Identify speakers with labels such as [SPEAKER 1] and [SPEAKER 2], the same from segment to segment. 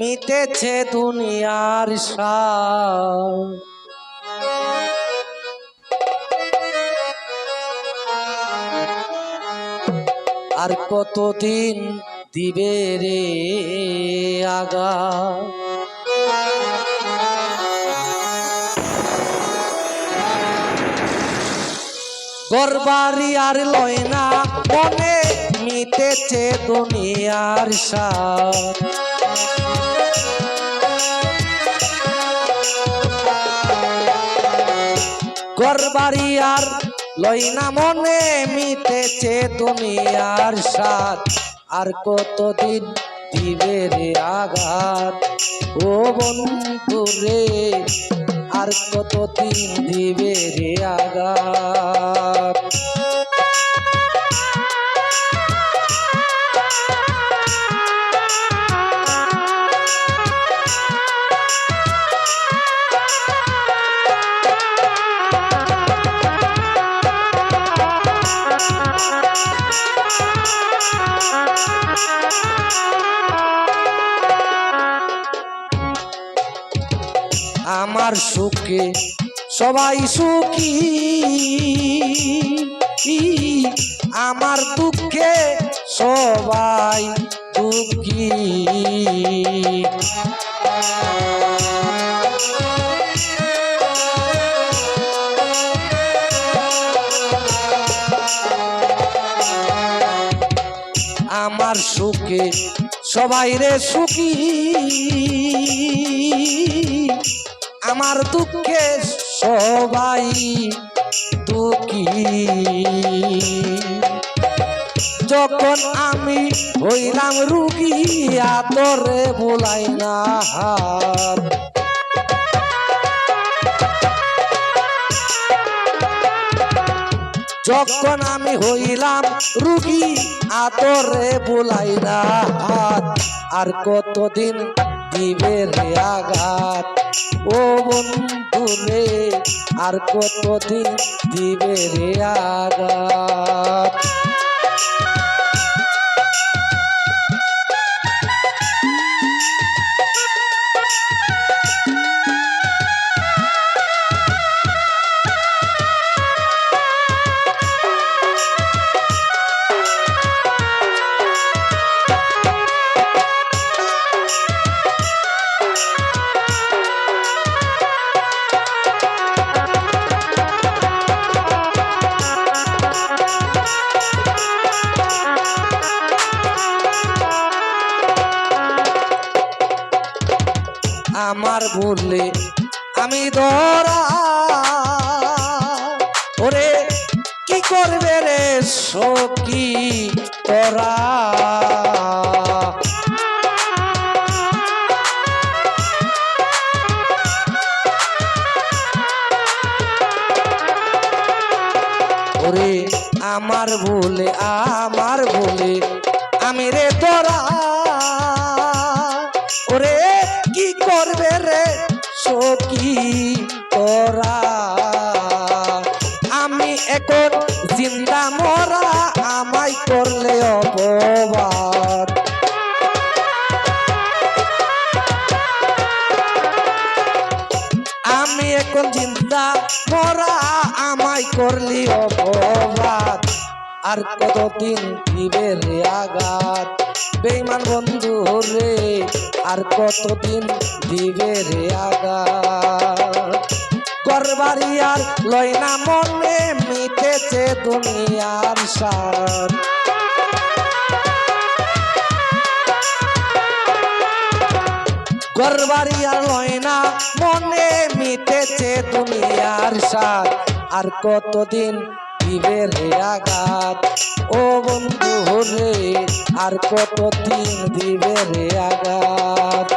[SPEAKER 1] মিটেছে দুনিয়ার আর কতদিন দিবে রে আগা? গরবারি আর লয় না, মনে মিটেছে দুনিয়ার সার গরবারি আর লই না মনে, মিটেছে দুনিয়ার সাথ। আর কতদিন দিবে রে আঘাত? ও বন্ধু রে, আর কতদিন দিবে রে আঘাত? সুখে সবাই সুখী। আমার দুঃখে সবাই দুঃখী। আমার সুখে সবাই রে সুখী। আমার দুঃখে সবাই দুঃখী। যখন আমি হইলাম রুগী, আতরে বলাই না যখন আমি হইলাম রুগী, আতরে বুলাই না আর কতদিন দিবে রে আঘাত। ও বন্ধু রে আর কতদিন দিবে রে আঘাত? আমার বললে, আমি ধরা ওরে, কি করবে রে সখী তোরা? ওরে, আমার বলে আমার বলে, আমি রে তোরা? ওরে, কি করবে সখী তোরা আমি এখন জিন্দা মরা, আমায় করলে অপবাদ। আমি এখন জিন্দা মরা, আমায় করলি অপবাদ। আর কতদিন দিবে আঘাত? বেইমান বন্ধু রে, আর কতদিন দিবে রে আঘাত করবারি আর লয় না মনে, মিটেছে দুনিয়ার সার। গরবারি আর লয় না মনে, মিটেছে দুনিয়ার সার। আর কতদিন দিবে রে আঘাত। ও বন্ধু রে আর কতদিন দিবে রে আঘাত?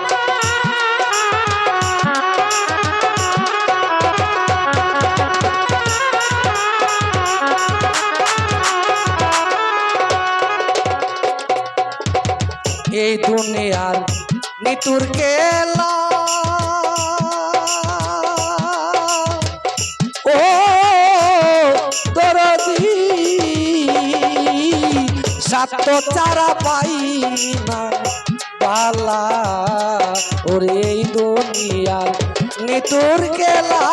[SPEAKER 1] এই দুনিয়ার নিতুর কেলা সাত চারা পাই না। পালা ওরে এই দুনিয়ার নিতুর গেলা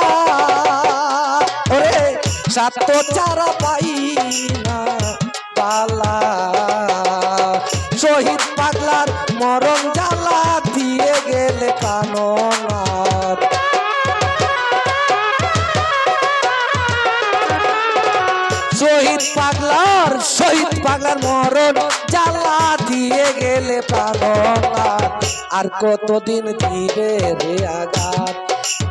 [SPEAKER 1] ওরে সাত চারা পাই না। পালা শহীদ পাগলার মরণ জ্বালা পাগলার মরণ জ্বালা দিয়ে গেলে প্রাণনাথ আর। কতদিন দিবে রে আঘাত?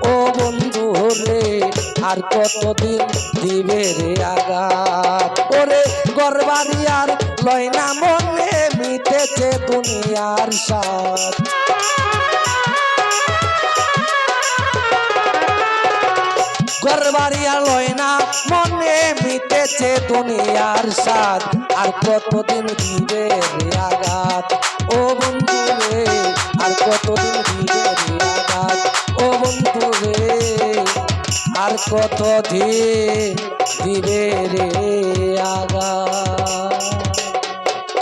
[SPEAKER 1] ও বন্ধু রে, আর কতদিন দিবে রে আঘাত? ওরে গরবারি আর লয় না মনে, মিটেছে দুনিয়ার সাথ ঘরবাড়িয়া লয় না, মনে মিটেছে দুনিয়ার সাথ আর কতদিন দিবে আঘাত? ও বন্ধু রে, আর কতদিন দিবে আঘাত? ও বন্ধু রে, আর কতদিন দিবে রে আঘাত?